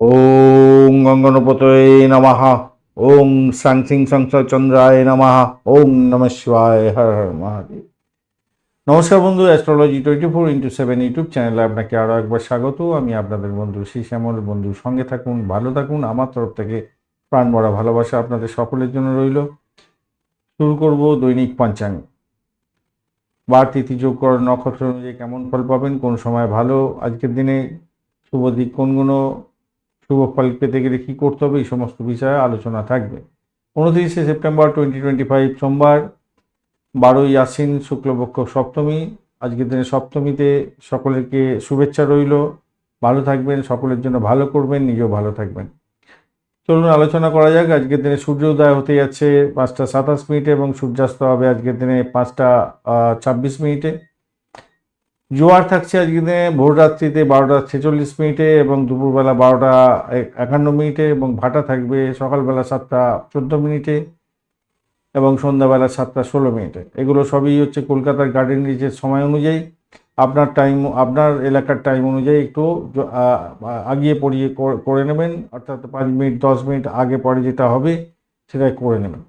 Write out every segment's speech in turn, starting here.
ওং গঙ্গনপতয়ে নমঃ। ওং সাং সিং চন্দ্রায় নমঃ। ওং নম শিবায় হর হর মহাদেব। নমস্কার বন্ধু astrology twenty four into seven YouTube চ্যানেলে আপনাকে আরও একবার স্বাগত। আমি আপনাদের বন্ধু শ্রী শ্যামল বন্ধু সঙ্গে থাকুন, ভালো থাকুন। আমার তরফ থেকে প্রাণ ভরা ভালোবাসা আপনাদের সকলের জন্য রইল। শুরু করব দৈনিক পঞ্চাঙ্গ। বার তিথি যোগ কর নক্ষত্র অনুযায়ী কেমন ফল পাবেন, কোন সময় ভালো, আজকের দিনে শুভ দিক কোনগুলো শুভ ফল পেতে গেলে কী করতে হবে? এই সমস্ত বিষয়ে আলোচনা থাকবে। উনত্রিশে সেপ্টেম্বর টোয়েন্টি টোয়েন্টি ফাইভ সোমবার, বারোই আশ্বিন শুক্লপক্ষ সপ্তমী। আজকের দিনে সপ্তমীতে সকলেরকে শুভেচ্ছা রইল। ভালো থাকবেন, সকলের জন্য ভালো করবেন, নিজেও ভালো থাকবেন। চলুন আলোচনা করা যাক। আজকের দিনে সূর্য উদয় হতে যাচ্ছে পাঁচটা সাতাশ মিনিটে এবং সূর্যাস্ত হবে আজকের দিনে পাঁচটা ছাব্বিশ মিনিটে। জোয়ার থাকছে আজকে ভোর রাত্রিতে বারোটা ছেচল্লিশ মিনিটে এবং দুপুরবেলা বারোটা একান্ন মিনিটে এবং ভাটা থাকবে সকালবেলা সাতটা চোদ্দ মিনিটে এবং সন্ধ্যাবেলা সাতটা ষোলো মিনিটে। এগুলো সবই হচ্ছে কলকাতার গার্ডেন রিচের সময় অনুযায়ী, আপনার টাইম আপনার এলাকার টাইম অনুযায়ী একটু আগিয়ে পড়িয়ে করে নেবেন, অর্থাৎ পাঁচ মিনিট, দশ মিনিট আগে পরে যেটা হবে সেটাই করে নেবেন।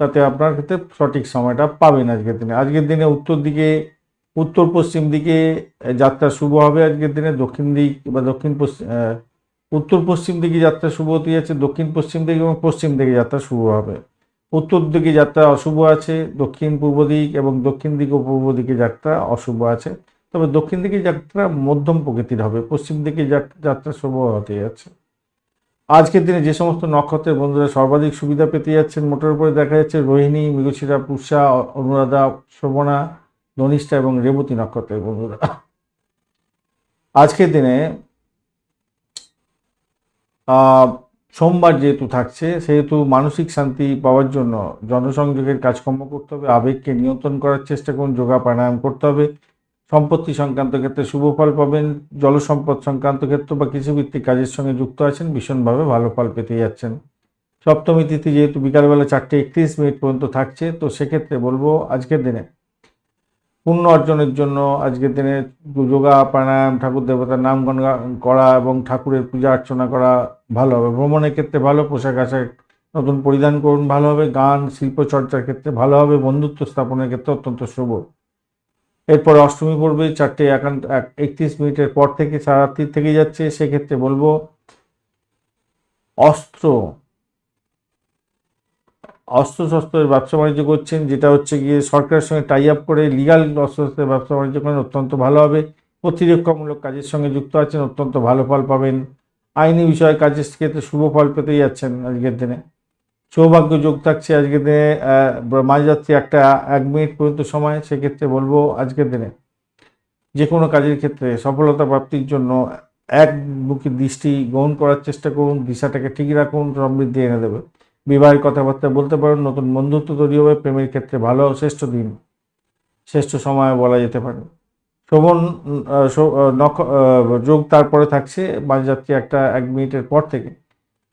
তাতে আপনার ক্ষেত্রে সঠিক সময়টা পাবেন আজকের দিনে। আজকের দিনে উত্তর দিকে উত্তর পশ্চিম দিকে যাত্রা শুভ হবে আজকের দিনে। দক্ষিণ দিক বা দক্ষিণ পশ্চিম উত্তর পশ্চিম দিকে যাত্রা শুভ হতে যাচ্ছে, দক্ষিণ পশ্চিম দিকে এবং পশ্চিম দিকে যাত্রা শুভ হবে। উত্তর দিকে যাত্রা অশুভ আছে, দক্ষিণ পূর্ব দিক এবং দক্ষিণ দিক ও পূর্ব দিকে যাত্রা অশুভ আছে। তবে দক্ষিণ দিকে যাত্রা মধ্যম প্রকৃতির হবে, পশ্চিম দিকে যাত্রা শুভ হতে যাচ্ছে। আজকের দিনে যে সমস্ত নক্ষত্রের বন্ধুরা সর্বাধিক সুবিধা পেতে যাচ্ছেন, মোটের উপরে দেখা যাচ্ছে রোহিণী, মৃগশিরা, পুষা, অনুরাধা, শোভনা ধনিষ্ঠা এবং রেবতী নক্ষত্রের বন্ধুরা। আজকের দিনে সোমবার যেহেতু থাকছে, সেহেতু মানসিক শান্তি পাওয়ার জন্য জনসংযোগের কাজকর্ম করতে হবে, আবেগকে নিয়ন্ত্রণ করার চেষ্টা করুন, যোগা প্রাণায়াম করতে হবে। সম্পত্তি সংক্রান্ত ক্ষেত্রে শুভ ফল পাবেন, জলসম্পদ সংক্রান্ত ক্ষেত্র বা কৃষিভিত্তিক কাজের সঙ্গে যুক্ত আছেন, ভীষণভাবে ভালো ফল পেতে যাচ্ছেন। সপ্তমী তিথি যেহেতু বিকালবেলা চারটে একত্রিশ মিনিট পর্যন্ত থাকছে, তো সেক্ষেত্রে বলব আজকের দিনে পুণ্য অর্জনের জন্য আজকের দিনে যোগা, প্রাণায়াম, ঠাকুর দেবতার নাম করা এবং ঠাকুরের পূজা অর্চনা করা ভালো হবে। ভ্রমণের ক্ষেত্রে ভালো, পোশাক আশাক নতুন পরিধান করুন, ভালো হবে। গান, শিল্প চর্চার ক্ষেত্রে ভালো হবে। বন্ধুত্ব স্থাপনের ক্ষেত্রে অত্যন্ত শুভ এরপর অষ্টমী পড়বে চারটে একান্ত একত্রিশ মিনিটের পর থেকে সারাত্রির থেকে যাচ্ছে। সেক্ষেত্রে বলব অস্ত্র অস্ত্রশস্ত্রের ব্যবসা বাণিজ্য করছেন, যেটা হচ্ছে গিয়ে সরকারের সঙ্গে টাই আপ করে লিগাল অস্ত্রশস্ত্রের ব্যবসা বাণিজ্য করেন, অত্যন্ত ভালো হবে। প্রতিরক্ষামূলক কাজের সঙ্গে যুক্ত আছেন, অত্যন্ত ভালো ফল পাবেন। আইনি বিষয়ে কাজের ক্ষেত্রে শুভ ফল পেতেই যাচ্ছেন আজকের দিনে। সৌভাগ্য যোগ থাকছে আজকের দিনে মাঝরাত্রি একটা, এক মিনিট পর্যন্ত সময়, সেক্ষেত্রে বলব আজকের দিনে যে কোনো কাজের ক্ষেত্রে সফলতা প্রাপ্তির জন্য এক একমুখী দৃষ্টি গ্রহণ করার চেষ্টা করুন দিশাটাকে ঠিক রাখুন সমৃদ্ধি এনে দেবে। বিবাহের কথাবার্তা বলতে পারেন নতুন বন্ধুত্ব তৈরি হবে, প্রেমের ক্ষেত্রে ভালো শ্রেষ্ঠ দিন। শ্রেষ্ঠ সময় বলা যেতে পারে। শোভন নখ যোগ তারপরে থাকছে মাঝরাত্রি একটা এক মিনিটের পর থেকে।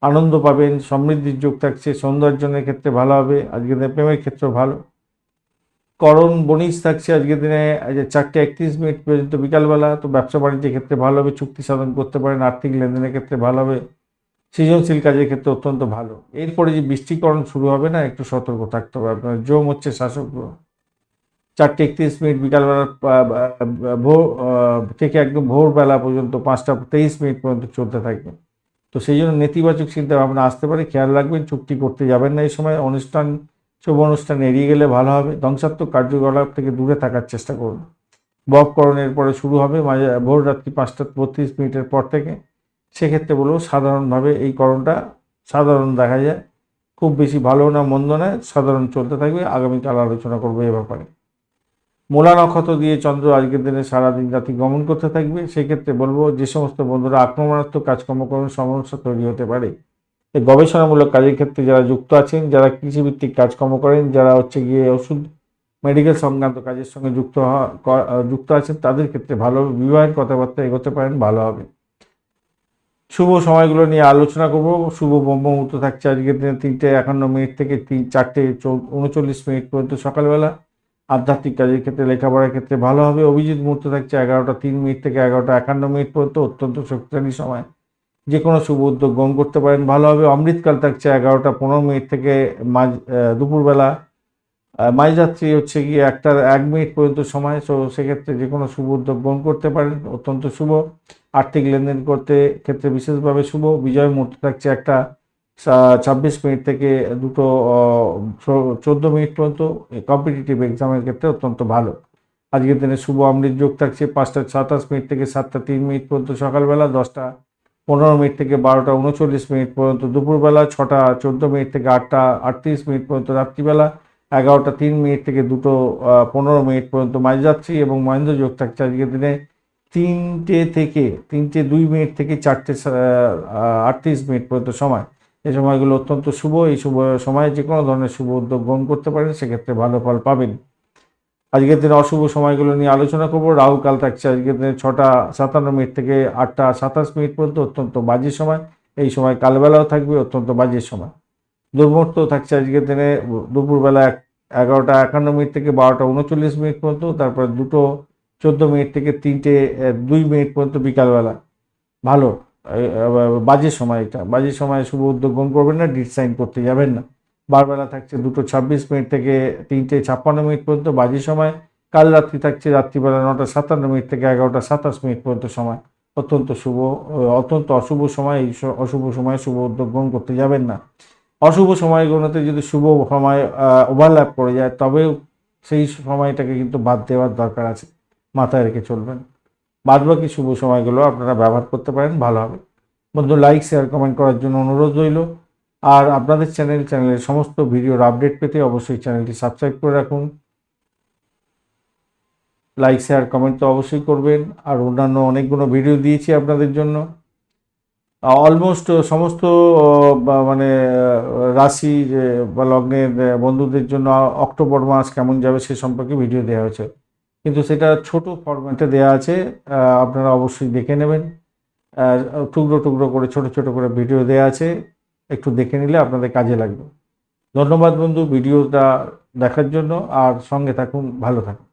আনন্দ পাবেন, সমৃদ্ধির যোগ থাকছে সৌন্দর্যনের ক্ষেত্রে ভালো হবে, আজকের দিনে প্রেমের ক্ষেত্রেও ভালো। করণ বনিজ থাকছে আজকের দিনে চারটে একত্রিশ মিনিট পর্যন্ত বিকালবেলা, তো ব্যবসা বাণিজ্যের ক্ষেত্রে ভালো হবে, চুক্তি সাধন করতে পারেন, আর্থিক লেনদেনের ক্ষেত্রে ভালো হবে। সৃজনশীল কাজের ক্ষেত্রে অত্যন্ত ভালো। এরপরে যে বৃষ্টিকরণ শুরু হবে না, একটু সতর্ক থাকতে হবে আপনার। জম হচ্ছে শাসক গ্রহ চারটে একত্রিশ মিনিট বিকালবেলা ভোর থেকে একদম ভোরবেলা পর্যন্ত, পাঁচটা, তেইশ মিনিট পর্যন্ত চলতে থাকবে। তো সেই জন্য নেতিবাচক চিন্তা ভাবনা আসতে পারে, খেয়াল রাখবেন, চুক্তি করতে যাবেন না এই সময়। অনুষ্ঠান, শুভ অনুষ্ঠান এড়িয়ে গেলে ভালো হবে। ধ্বংসাত্মক কার্যকলাপ থেকে দূরে থাকার চেষ্টা করুন। ববকরণের পরে শুরু হবে, মাঝে ভোর রাত্রি পাঁচটা বত্রিশ মিনিটের পর থেকে। সেক্ষেত্রে বলব সাধারণভাবে এই করণটা সাধারণ দেখা যায়। খুব বেশি ভালো না, মন্দ না, সাধারণ চলতে থাকবে। আগামীকাল আলোচনা করব এ ব্যাপারে। মূলা নক্ষত্র দিয়ে চন্দ্র আজকের দিনে সারাদিন রাতি গমন করতে থাকবে। সেক্ষেত্রে বলব যে সমস্ত বন্ধুরা আক্রমণাত্মক কাজকর্ম করেন সমস্যা তৈরি হতে পারে। এই গবেষণামূলক কাজের ক্ষেত্রে যারা যুক্ত আছেন, যারা কৃষিভিত্তিক কাজকর্ম করেন, যারা হচ্ছে গিয়ে ওষুধ, মেডিকেল সংক্রান্ত কাজের সঙ্গে যুক্ত যুক্ত আছেন, তাদের ক্ষেত্রে ভালো, বিবাহের কথাবার্তা এগোতে পারেন, ভালো হবে। শুভ সময়গুলো নিয়ে আলোচনা করব। শুভ মুহূর্ত থাকছে আজকের দিনে তিনটে একান্ন মিনিট থেকে তিন, চারটে উনচল্লিশ মিনিট পর্যন্ত সকালবেলা। আধ্যাত্মিক কাজের ক্ষেত্রে, লেখাপড়ার ক্ষেত্রে ভালো হবে। অভিজিৎ মুহূর্ত থাকছে এগারোটা তিন মিনিট থেকে এগারোটা একান্ন মিনিট পর্যন্ত অত্যন্ত শক্তিশালী সময়। যে কোনো শুভ উদ্যোগ গ্রহণ করতে পারেন। ভালো হবে। অমৃতকাল থাকছে এগারোটা পনেরো মিনিট থেকে মাঝ দুপুরবেলা। মাঝরাত্রি হচ্ছে গিয়ে একটা এক মিনিট পর্যন্ত সময় সো সেক্ষেত্রে যে কোনো শুভ উদ্যোগ গ্রহণ করতে পারেন। অত্যন্ত শুভ। আর্থিক লেনদেন করতে ক্ষেত্রে বিশেষভাবে শুভ। বিজয় মুহূর্ত থাকছে একটা ছাব্বিশ মিনিট থেকে দুটো চোদ্দ মিনিট পর্যন্ত। কম্পিটিটিভ এক্সামের ক্ষেত্রে অত্যন্ত ভালো। আজকের দিনে শুভ অমৃত যোগ থাকছে পাঁচটা সাতাশ মিনিট থেকে সাতটা তিন মিনিট পর্যন্ত সকালবেলা, দশটা পনেরো মিনিট থেকে বারোটা উনচল্লিশ মিনিট পর্যন্ত দুপুরবেলা, ছটা চোদ্দ মিনিট থেকে আটটা আটত্রিশ মিনিট পর্যন্ত রাত্রিবেলা। এগারোটা তিন মিনিট থেকে দুটো পনেরো মিনিট পর্যন্ত মাঝরাত্রি এবং মহেন্দ্র যোগ থাকছে আজকে দিনে তিনটে থেকে, তিনটে দুই মিনিট থেকে চারটে আটত্রিশ মিনিট পর্যন্ত সময়। এই সময়গুলো অত্যন্ত শুভ, এই শুভ সময়ে যে কোনো ধরনের শুভ উদ্যোগ গ্রহণ করতে পারেন, সেক্ষেত্রে ভালো ফল পাবেন। আজকের দিনে অশুভ সময়গুলো নিয়ে আলোচনা করব। রাহু কাল থাকছে আজকের দিনে ছটা সাতান্ন মিনিট থেকে আটটা সাতাশ মিনিট পর্যন্ত অত্যন্ত বাজে সময়। এই সময় কালবেলাও থাকবে, অত্যন্ত বাজে সময়। দুর্মুহূর্ত থাকছে আজকের দিনে। দুপুরবেলা এগারোটা একান্ন মিনিট থেকে বারোটা উনচল্লিশ মিনিট পর্যন্ত, তারপর দুটো চোদ্দ মিনিট থেকে তিনটে দুই মিনিট পর্যন্ত বিকালবেলা। ভালো। বাজে সময় এটা। বাজে সময় শুভ উদ্যোগ গ্রহণ করবেন না ডিট সাইন করতে যাবেন না। বারবেলা থাকছে দুটো ছাব্বিশ মিনিট থেকে তিনটে ছাপ্পান্ন মিনিট পর্যন্ত বাজে সময়। কাল রাত্রি থাকছে রাত্রিবেলা নটা সাতান্ন মিনিট থেকে এগারোটা সাতাশ মিনিট পর্যন্ত সময়। অত্যন্ত শুভ অত্যন্ত অশুভ সময়, এই অশুভ সময়ে শুভ উদ্যোগ গ্রহণ করতে যাবেন না। অশুভ সময়গুলোতে যদি শুভ সময় ওভারল্যাপ করে যায় তবেও সেই সময়টাকে কিন্তু বাদ দেওয়ার দরকার আছে। মাথায় রেখে চলবেন। বাদ বাকি শুভ সময়গুলো আপনারা ব্যবহার করতে পারেন, ভালো হবে। বন্ধু লাইক শেয়ার কমেন্ট করার জন্য অনুরোধ রইল। আর আপনাদের চ্যানেল চ্যানেলের সমস্ত ভিডিওর আপডেট পেতে অবশ্যই চ্যানেলটি সাবস্ক্রাইব করে রাখুন। লাইক শেয়ার কমেন্ট তো অবশ্যই করবেন। আর অন্যান্য অনেকগুলো ভিডিও দিয়েছি আপনাদের জন্য। অলমোস্ট সমস্ত বা- মানে রাশি বা, লগ্নের বন্ধুদের জন্য অক্টোবর মাস কেমন যাবে সে সম্পর্কে ভিডিও দেওয়া হয়েছে। কিন্তু সেটা ছোট ফরম্যাটে দেওয়া আছে আপনারা অবশ্যই দেখে নেবেন। টুকরো টুকরো করে, ছোট ছোট করে ভিডিও দেওয়া আছে, একটু দেখে নিলে আপনাদের কাজে লাগবে। ধন্যবাদ বন্ধু ভিডিওটা দেখার জন্য, আর সঙ্গে থাকুন, ভালো থাকুন।